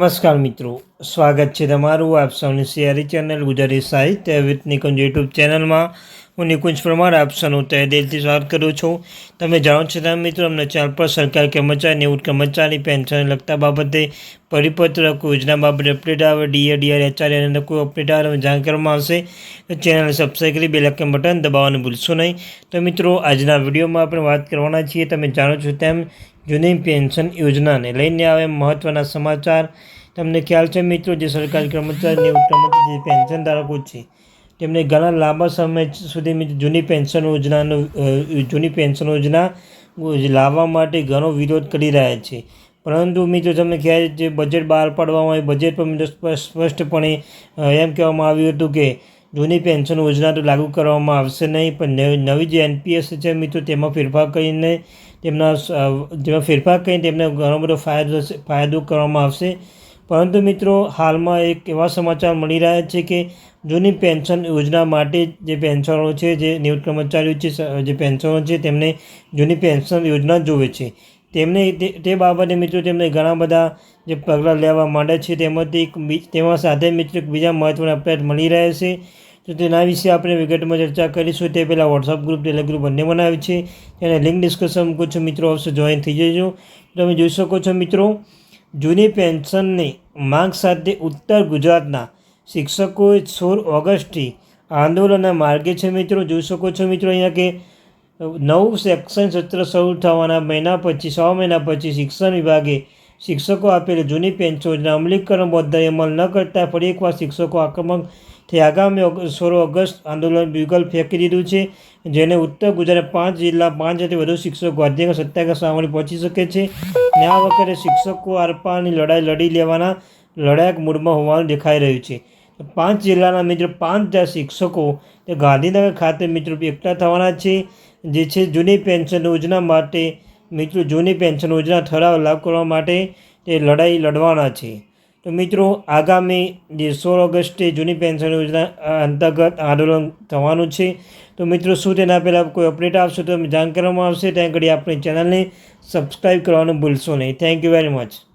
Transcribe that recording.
નમસ્કાર મિત્રો. સ્વાગત છે તમારું. આપ સૌની સિયારી ચેનલ ગુજરાતી સાહિત્ય વિથ નિકુંજ યુટ્યુબ ચેનલમાં. હું નિકુંજ પરમાર, આપ સૌનું તહે દિલથી સ્વાગત કરું છું. તમે જાણો છો તમે મિત્રો, અમને ચાર પર સરકારી કર્મચારી નિવૃત્ત કર્મચારી પેન્શન લગતા બાબતે પરિપત્ર યોજના બાબતે અપડેટ આવે, ડીએ, ડીઆર અને કોઈ અપડેટ આવે જાણ કરવામાં આવશે. તો ચેનલ સબસ્ક્રાઈબ કરી બે લખન બટન દબાવવાનું ભૂલશો નહીં. તો મિત્રો, આજના વિડીયોમાં આપણે વાત કરવાના છીએ. તમે જાણો છો તેમ, જૂની પેન્શન યોજનાને લઈને આવે મહત્ત્વના સમાચાર. તમને ખ્યાલ છે મિત્રો જે સરકારી કર્મચારી જે પેન્શન ધારકો છે, તેમને ઘણા લાંબા સમય સુધી જૂની પેન્શન યોજનાનો જૂની પેન્શન યોજના લાવવા માટે ઘણો વિરોધ કરી રહ્યા છે. પરંતુ મિત્રો તમને ખ્યાલ જે બજેટ બહાર પાડવામાં આવ્યું, બજેટ પર મિત્રો સ્પષ્ટપણે એમ કહેવામાં આવ્યું હતું કે જૂની પેન્શન યોજના તો લાગુ કરવામાં આવશે નહીં, પણ નવી જે એનપીએસ છે મિત્રો તેમાં ફેરફાર કરીને તેમના જેમાં ફેરફાર કરીને તેમને ઘણો બધો ફાયદો ફાયદો કરવામાં આવશે. પરંતુ મિત્રો, હાલમાં એક એવા સમાચાર મળી રહ્યા છે કે જૂની પેન્શન યોજના માટે જે પેન્શનો છે, જે નિવૃત્ત કર્મચારીઓ છે જે પેન્શનો છે, તેમને જૂની પેન્શન યોજના જોવે છે. તેમને તે બાબતે મિત્રો તેમને ઘણા બધા જે પગલાં લેવા માંડ્યા છે તેમાંથી એક તેમાં સાથે મિત્રો એક બીજા મહત્ત્વના અપડેટ મળી રહ્યા છે. તો તેના વિશે આપણે વિગતમાં ચર્ચા કરીશું. તે પહેલાં વોટ્સઅપ ગ્રુપ ટેલિગ્રુપ બંને બનાવ્યું છે. તેને લિંક ડિસ્કશન મૂકું છું મિત્રો અવશ્ય જોઈન થઈ જજો. તમે જોઈ શકો છો મિત્રો જૂની પેન્શનની માંગ સાથે ઉત્તર ગુજરાતના શિક્ષકોએ સોળ ઓગસ્ટથી આંદોલનના માર્ગે છે મિત્રો. જોઈ શકો છો મિત્રો અહીંયા કે નવું શૈક્ષણિક સત્ર શરૂ થવાના મહિના પછી, છ મહિના પછી શિક્ષણ વિભાગે શિક્ષકો આપેલી જૂની પેન્શન યોજના અમલીકરણ બદલ અમલ ન કરતા ફરી એકવાર શિક્ષકો આક્રમક થઈ આગામી સોળ ઓગસ્ટ આંદોલન બિગલ ફેંકી દીધું છે, જેને ઉત્તર ગુજરાત પાંચ જિલ્લા પાંચ હજારથી વધુ શિક્ષકો અધ્યક્ષ સત્યાગ્રહ સામે પહોંચી શકે છે. ને આ વખતે શિક્ષકો આરપારની લડાઈ લડી લેવાના લડાયક મૂડમાં હોવાનું દેખાઈ રહ્યું છે. પાંચ જિલ્લાના મિત્રો, પાંચ હજાર શિક્ષકો તે ગાંધીનગર ખાતે મિત્રો એકઠા થવાના છે, જે છે જૂની પેન્શન યોજના માટે, મિત્રો જૂની પેન્શન યોજના ઠરાવ લાગુ કરવા માટે તે લડાઈ લડવાના છે. તો મિત્રો, આગામી જે સોળ ઓગસ્ટે જૂની પેન્શન યોજના અંતર્ગત આંદોલન થવાનું છે. તો મિત્રો, શું તેના પહેલાં કોઈ અપડેટ આવશે તો જાણ કરવામાં આવશે. ત્યાં આગળ આપણી ચેનલને સબસ્ક્રાઈબ કરવાનું ભૂલશો નહીં. Thank you very much